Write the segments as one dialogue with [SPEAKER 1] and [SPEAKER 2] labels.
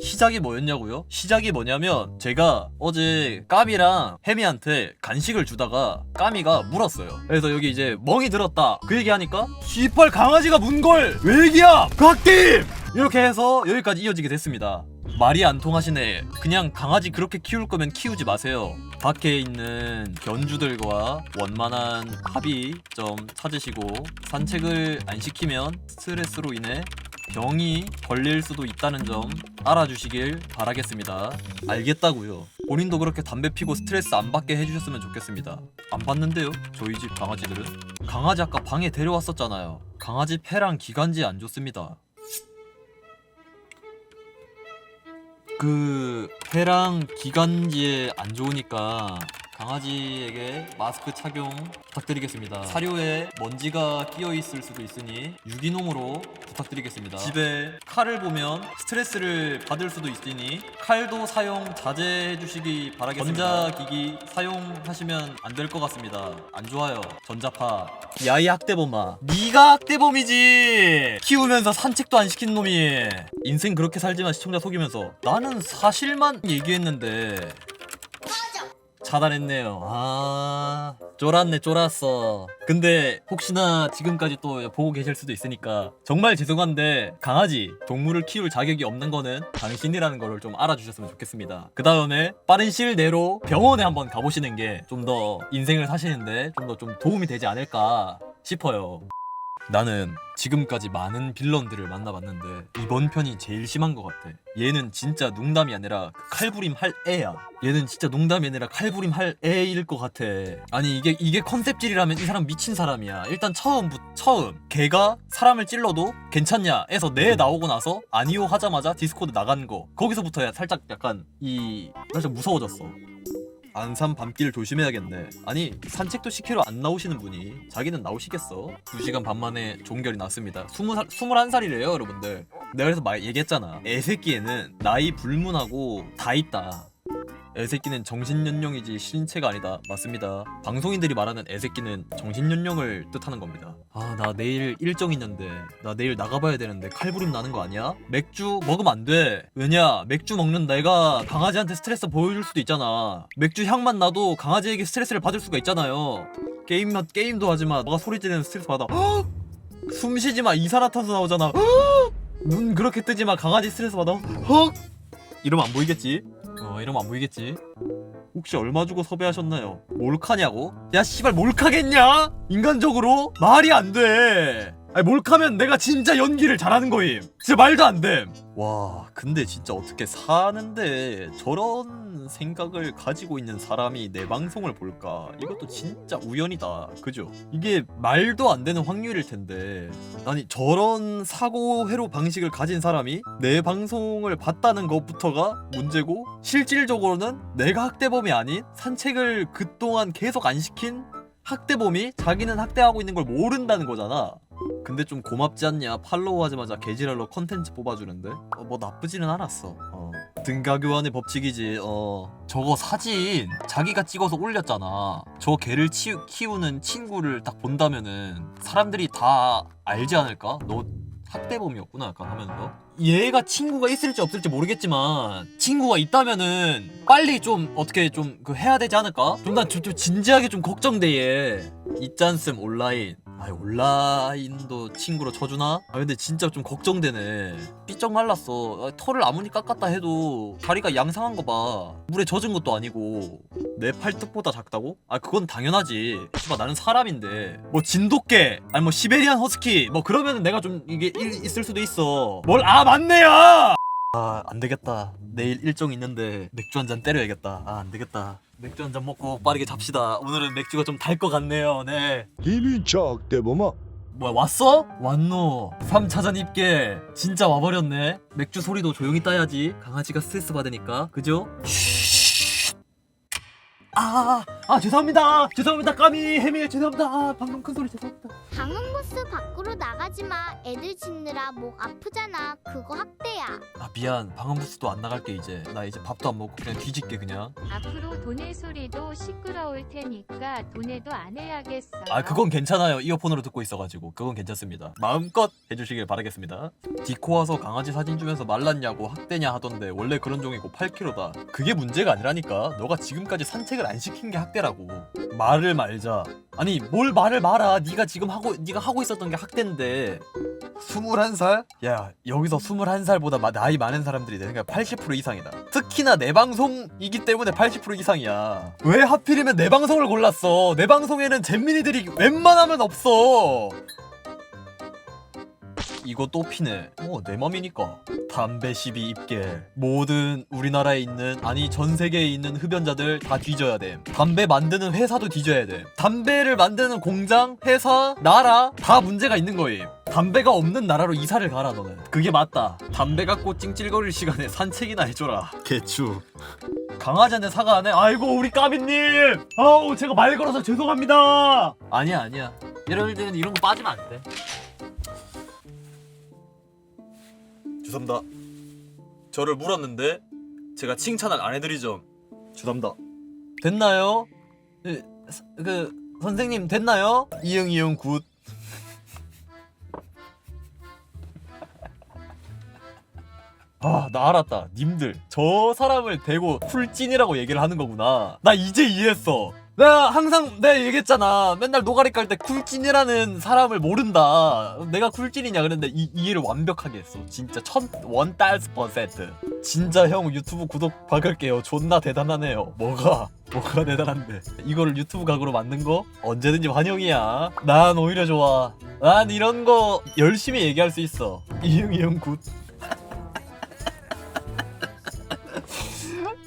[SPEAKER 1] 시작이 뭐였냐고요? 시작이 뭐냐면 제가 어제 까미랑 혜미한테 간식을 주다가 까미가 물었어요. 그래서 여기 이제 멍이 들었다. 그 얘기하니까 씨발 강아지가 문걸 왜 얘기야? 각팀! 이렇게 해서 여기까지 이어지게 됐습니다. 말이 안 통하시네. 그냥 강아지 그렇게 키울 거면 키우지 마세요. 밖에 있는 견주들과 원만한 합의 좀 찾으시고 산책을 안 시키면 스트레스로 인해 병이 걸릴 수도 있다는 점 알아주시길 바라겠습니다. 알겠다고요. 본인도 그렇게 담배 피고 스트레스 안 받게 해주셨으면 좋겠습니다. 안 받는데요? 저희 집 강아지들은? 강아지 아까 방에 데려왔었잖아요. 강아지 폐랑 기관지 안 좋습니다. 그 폐랑 기관지에 안 좋으니까 강아지에게 마스크 착용 부탁드리겠습니다. 사료에 먼지가 끼어 있을 수도 있으니 유기농으로 부탁드리겠습니다. 집에 칼을 보면 스트레스를 받을 수도 있으니 칼도 사용 자제해 주시기 바라겠습니다. 전자기기 사용하시면 안 될 것 같습니다. 안 좋아요. 전자파. 야이 학대범아. 네가 학대범이지. 키우면서 산책도 안 시킨 놈이. 인생 그렇게 살지만 시청자 속이면서 나는 사실만 얘기했는데 차단했네요. 아, 쫄았네, 쫄았어. 근데 혹시나 지금까지 또 보고 계실 수도 있으니까 정말 죄송한데 강아지, 동물을 키울 자격이 없는 거는 당신이라는 거를 좀 알아주셨으면 좋겠습니다. 그 다음에 빠른 시일 내로 병원에 한번 가보시는 게 좀 더 인생을 사시는데 좀 더좀 도움이 되지 않을까 싶어요. 나는 지금까지 많은 빌런들을 만나봤는데 이번 편이 제일 심한 것 같아. 얘는 진짜 농담이 아니라 그 칼부림 할 애야. 얘는 진짜 농담이 아니라 칼부림 할 애일 것 같아. 아니 이게 이게 컨셉질이라면 이 사람 미친 사람이야. 일단 처음 부 처음 걔가 사람을 찔러도 괜찮냐 해서 네 나오고 나서 아니요 하자마자 디스코드 나간 거 거기서부터야 살짝 약간 이 살짝 무서워졌어. 안산 밤길 조심해야겠네. 아니 산책도 시키러 안 나오시는 분이 자기는 나오시겠어? 2시간 반 만에 종결이 났습니다. 20살, 21살이래요 여러분들. 내가 그래서 말 얘기했잖아. 애새끼에는 나이 불문하고 다 있다. 애새끼는 정신연령이지 신체가 아니다. 맞습니다. 방송인들이 말하는 애새끼는 정신연령을 뜻하는 겁니다. 아, 나 내일 일정 있는데, 나 내일 나가봐야 되는데 칼부림 나는 거 아니야? 맥주 먹으면 안 돼. 왜냐? 맥주 먹는 내가 강아지한테 스트레스 보여줄 수도 있잖아. 맥주 향만 나도 강아지에게 스트레스를 받을 수가 있잖아요. 게임, 게임도 하지 마. 너가 소리 지르는 스트레스 받아. 헉! 숨 쉬지 마. 이산화탄소 나오잖아. 헉! 눈 그렇게 뜨지 마. 강아지 스트레스 받아. 헉! 이러면 안 보이겠지? 어 이러면 안 보이겠지? 혹시 얼마 주고 섭외하셨나요? 몰카냐고? 야 씨발 몰카겠냐? 인간적으로? 말이 안 돼. 아니 몰카면 내가 진짜 연기를 잘하는 거임. 진짜 말도 안 됨. 와 근데 진짜 어떻게 사는데 저런 생각을 가지고 있는 사람이 내 방송을 볼까? 이것도 진짜 우연이다. 그죠? 이게 말도 안 되는 확률일 텐데 아니 저런 사고 회로 방식을 가진 사람이 내 방송을 봤다는 것부터가 문제고 실질적으로는 내가 학대범이 아닌 산책을 그동안 계속 안 시킨 학대범이 자기는 학대하고 있는 걸 모른다는 거잖아. 근데 좀 고맙지 않냐? 팔로우 하자마자 개지랄로 컨텐츠 뽑아주는데? 어, 뭐 나쁘지는 않았어. 어. 등가 교환의 법칙이지. 어. 저거 사진 자기가 찍어서 올렸잖아. 저 개를 치, 키우는 친구를 딱 본다면은 사람들이 다 알지 않을까? 너 학대범이었구나 약간 하면서 얘가 친구가 있을지 없을지 모르겠지만 친구가 있다면은 빨리 좀 어떻게 좀 그 해야 되지 않을까? 좀난 좀, 좀 진지하게 좀 걱정돼 얘 있잖음 온라인 아 온라인도 친구로 쳐주나? 아 근데 진짜 좀 걱정되네. 삐쩍 말랐어. 아, 털을 아무리 깎았다 해도 다리가 양상한 거봐. 물에 젖은 것도 아니고. 내 팔뚝보다 작다고? 아 그건 당연하지. 씨발 나는 사람인데. 뭐 진돗개 아니 뭐 시베리안 허스키 뭐 그러면은 내가 좀 이게 일, 있을 수도 있어. 뭘 아 맞네요! 아 안 되겠다. 내일 일정 있는데 맥주 한 잔 때려야겠다. 아 안 되겠다 맥주 한 잔 먹고 빠르게 잡시다. 오늘은 맥주가 좀 달 것 같네요. 네.
[SPEAKER 2] 김인차 학대범아
[SPEAKER 1] 뭐야 왔어? 왔노. 3차전 입게 진짜 와버렸네. 맥주 소리도 조용히 따야지. 강아지가 스트레스 받으니까. 그죠? 아 아 죄송합니다. 죄송합니다 까미. 해미 죄송합니다. 아, 방금 큰 소리 죄송합니다.
[SPEAKER 2] 방음 부스 밖으로 나가지 마. 애들 짖느라 목 아프잖아. 그거 학대야.
[SPEAKER 1] 아 미안 방음 부스도 안 나갈게 이제. 나 이제 밥도 안 먹고 그냥 뒤질게 그냥.
[SPEAKER 3] 앞으로 돈의 소리도 시끄러울 테니까 돈에도 안 해야겠어.
[SPEAKER 1] 아 그건 괜찮아요. 이어폰으로 듣고 있어가지고. 그건 괜찮습니다. 마음껏 해주시길 바라겠습니다. 디코 와서 강아지 사진 주면서 말랐냐고 학대냐 하던데 원래 그런 종이고 8kg다. 그게 문제가 아니라니까. 너가 지금까지 산책을 안 시킨 게 학대라고. 말을 말자 아니 뭘 말을 말아. 네가 지금 하고 네가 하고 있었던 게 학대인데. 21살? 야 여기서 21살보다 나이 많은 사람들이 내 생각에 80% 이상이다. 특히나 내 방송이기 때문에 80% 이상이야. 왜 하필이면 내 방송을 골랐어? 내 방송에는 잼민이들이 웬만하면 없어 이거 또 피네. 뭐내 맘이니까. 담배 시비 입게. 모든 우리나라에 있는 아니 전 세계에 있는 흡연자들 다 뒤져야 돼 담배 만드는 회사도 뒤져야 돼 담배를 만드는 공장 회사 나라 다 문제가 있는 거임. 담배가 없는 나라로 이사를 가라 너는. 그게 맞다. 담배 갖고 찡찔거릴 시간에 산책이나 해줘라. 개추. 강아지한테 사과 안 해? 아이고 우리 까비님! 아우 제가 말 걸어서 죄송합니다. 아니야 아니야. 이럴 때는 이런 거 빠지면 안돼 죄송합니다 저를 물었는데 제가 칭찬을 안 해드리죠 죄송합니다 됐나요? 그, 스- 그 선생님 됐나요? 이응 이응 굿 아, 나 알았다. 님들, 저 사람을 대고 쿨찐이라고 얘기를 하는 거구나. 나 이제 이해했어. 내가 항상 내가 얘기했잖아. 맨날 노가리 깔 때 쿨찐이라는 사람을 모른다. 내가 쿨찐이냐 그랬는데 이, 이해를 완벽하게 했어. 진짜 천 원 달스 퍼센트. 진짜 형 유튜브 구독 박을게요. 존나 대단하네요. 뭐가 뭐가 대단한데? 이거를 유튜브 각으로 만든 거 언제든지 환영이야. 난 오히려 좋아. 난 이런 거 열심히 얘기할 수 있어. 이응 이응 굿.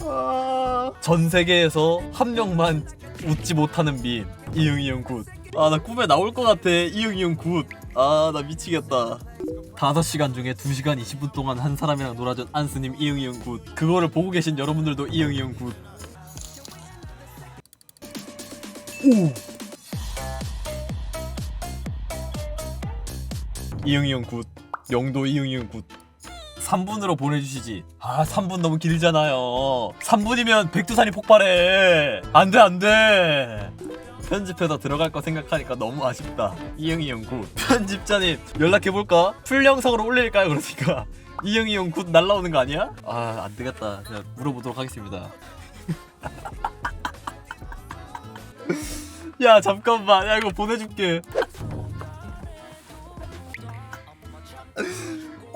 [SPEAKER 1] 아, 전 세계에서 한 명만 웃지 못하는 밈 이응 이응 굿. 아 나 꿈에 나올 것 같아 이응 이응 굿. 아 나 미치겠다. 5시간 중에 2시간 20분 동안 한 사람이랑 놀아준 안스님 이응 이응 굿. 그거를 보고 계신 여러분들도 이응 이응 굿. 오. 이응 이응 굿. 영도 이응 이응 굿. 3분으로 보내주시지. 아, 3분 너무 길잖아요. 3분이면 백두산이 폭발해. 안 돼, 안 돼. 편집해서 들어갈 거 생각하니까 너무 아쉽다. 이응이 형 굿. 편집자님, 연락해볼까? 풀 영상으로 올릴까요? 그러니까. 이응이 형 굿 날라오는 거 아니야? 아, 안 되겠다. 그냥 물어보도록 하겠습니다. 야, 잠깐만. 야, 이거 보내줄게.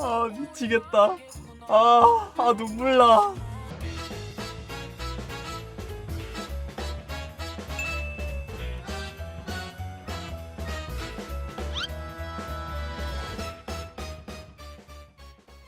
[SPEAKER 1] 아 미치겠다. 아, 아 눈물 나